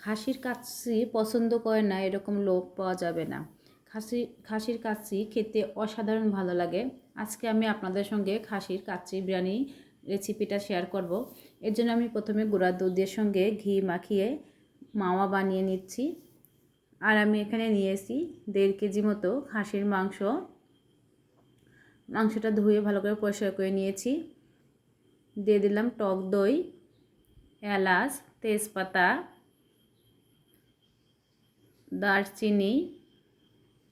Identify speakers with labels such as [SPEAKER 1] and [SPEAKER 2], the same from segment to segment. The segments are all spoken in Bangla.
[SPEAKER 1] খাসির কাচ্চি পছন্দ করে না, এরকম লোক পাওয়া যাবে না। খাসি, খাসির কাচ্চি খেতে অসাধারণ ভালো লাগে। আজকে আমি আপনাদের সঙ্গে খাসির কাচ্চি বিরিয়ানি রেসিপিটা শেয়ার করব। এর জন্য আমি প্রথমে গুঁড়া দুধের সঙ্গে ঘি মাখিয়ে মাওয়া বানিয়ে নিচ্ছি। আর আমি এখানে নিয়েছি দেড় কেজি মতো খাসির মাংস। মাংসটা ধুয়ে ভালো করে পরিষ্কার করে নিয়েছি। দিয়ে দিলাম টক দই, এলাচ, তেজপাতা দারচিনি,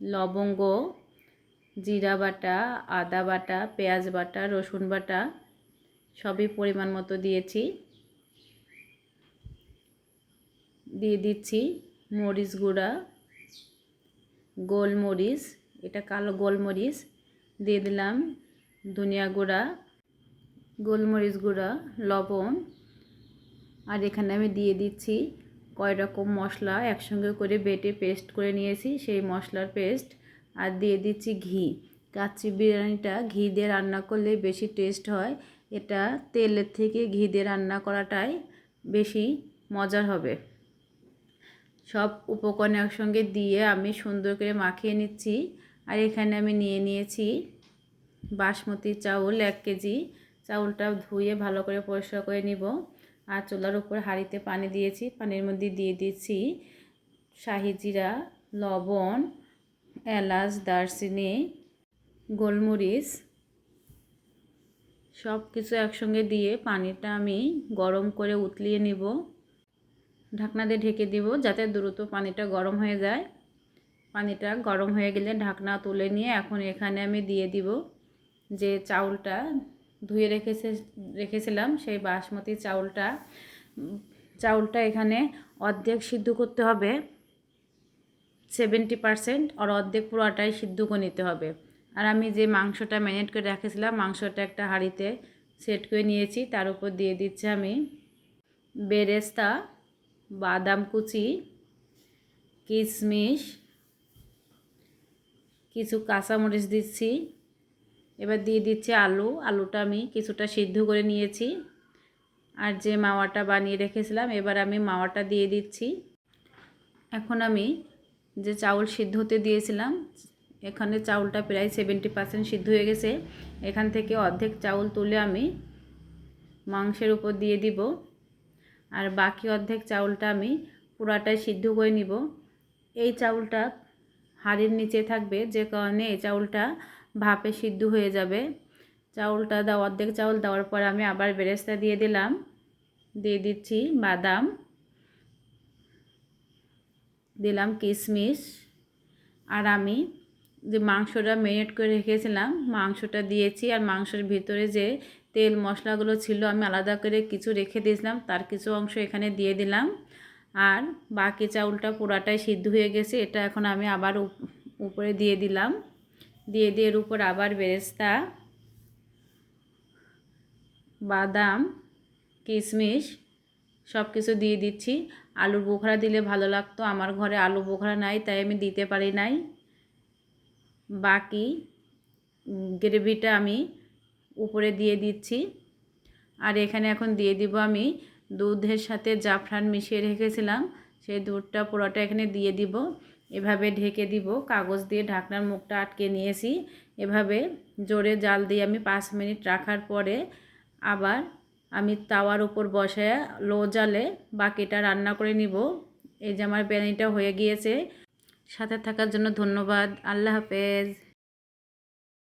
[SPEAKER 1] লবঙ্গ, জিরা বাটা, আদা বাটা, পেঁয়াজ বাটা, রসুন বাটা, সবই পরিমাণ মতো দিয়েছি। দিয়ে দিচ্ছি মরিচ গুঁড়া, গোলমরিচ, এটা কালো গোলমরিচ। দিয়ে দিলাম ধনিয়া গুঁড়া, গোলমরিচ গুঁড়া, লবণ। আর এখানে আমি দিয়ে দিচ্ছি কয় রকম মশলা একসঙ্গে করে বেটে পেস্ট করে নিয়েছি, সেই মশলার পেস্ট। আর দিয়ে দিচ্ছি ঘি। কাচ্চি বিরিয়ানিটা ঘি দিয়ে রান্না করলে বেশি টেস্ট হয়। এটা তেলের থেকে ঘি দিয়ে রান্না করাটাই বেশি মজার হবে। সব উপকরণ একসঙ্গে দিয়ে আমি সুন্দর করে মাখিয়ে নিচ্ছি। আর এখানে আমি নিয়ে নিয়েছি বাসমতি চাউল এক কেজি। চাউলটা ধুয়ে ভালো করে পরিষ্কার করে নিব। আর চুলার উপর হাঁড়িতে পানি দিয়েছি। পানির মধ্যে দিয়ে দিচ্ছি শাহি জিরা, লবণ, এলাচ, দারচিনি, গোলমরিচ সব কিছু একসঙ্গে দিয়ে পানিটা আমি গরম করে উতলিয়ে নিব। ঢাকনা দিয়ে ঢেকে দিব যাতে দ্রুত পানিটা গরম হয়ে যায়। পানিটা গরম হয়ে গেলে ঢাকনা তুলে নিয়ে এখন এখানে আমি দিয়ে দিব যে চাউলটা ধুয়ে রেখেছে, রেখেছিলাম সেই বাসমতি চাউলটা। চাউলটা এখানে অর্ধেক সিদ্ধ করতে হবে সেভেন্টি পারসেন্ট আর অর্ধেক পুরোটাই সিদ্ধ করে নিতে হবে। আর আমি যে মাংসটা ম্যানেট করে রেখেছিলাম, মাংসটা একটা হাঁড়িতে সেট করে নিয়েছি, তার উপর দিয়ে দিচ্ছি আমি বেরেস্তা, বাদাম কুচি, কিশমিশ, কিছু কাঁচামরিচ দিচ্ছি এবার দিয়ে দিচ্ছি আলু। আলুটা আমি কিছুটা সিদ্ধ করে নিয়েছি। আর যে মাওয়াটা বানিয়ে রেখেছিলাম, এবার আমি মাওয়াটা দিয়ে দিচ্ছি। এখন আমি যে চাউল সিদ্ধ হতে দিয়েছিলাম, এখানে চাউলটা প্রায় সেভেন্টি পার্সেন্ট সিদ্ধ হয়ে গেছে। এখান থেকে অর্ধেক চাউল তুলে আমি মাংসের উপর দিয়ে দিব। আর বাকি অর্ধেক চাউলটা আমি পুরাটাই সিদ্ধ করে নিব। এই চাউলটা হাড়ির নিচে থাকবে, যে কারণে এই চাউলটা ভাপে সিদ্ধ হয়ে যাবে। চাউলটা দেওয়া অর্ধেক চাউল দেওয়ার পর আমি আবার বেরেস্তা দিয়ে দিলাম। দিয়ে দিচ্ছি বাদাম। দিলাম কিশমিশ। আর আমি যে মাংসটা মেরিনেট করে রেখেছিলাম, মাংসটা দিয়েছি। আর মাংসের ভিতরে যে তেল মশলাগুলো ছিল, আমি আলাদা করে কিছু রেখে দিয়েছিলাম। তার কিছু অংশ এখানে দিয়ে দিলাম। আর বাকি চাউলটা পুরাটাই সিদ্ধ হয়ে গেছে। এটা এখন আমি আবার উপরে দিয়ে দিলাম। দিয়ে দিয়ে এর উপর আবার বেরেস্তা, বাদাম, কিশমিশ সব কিছু দিয়ে দিচ্ছি। আলুর বোখরা দিলে ভালো লাগতো। আমার ঘরে আলু বোখরা নাই, তাই আমি দিতে পারি নাই। বাকি গ্রেভিটা আমি উপরে দিয়ে দিচ্ছি। আর এখানে এখন দিয়ে দিব আমি দুধের সাথে জাফরান মিশিয়ে রেখেছিলাম। সেই দুধটা পুরোটা এখানে দিয়ে দিব। এভাবে ঢেকে দিব, কাগজ দিয়ে ঢাকনার মুখটা আটকে নিয়েছি। এভাবে জোরে জাল দিয়ে আমি পাঁচ মিনিট রাখার পরে আবার আমি তাওয়ার উপর বসায় লো জালে বাকিটা রান্না করে নিব। এই যে আমার বিরিয়ানিটা হয়ে গিয়েছে। সাথে থাকার জন্য ধন্যবাদ। আল্লাহ হাফেজ।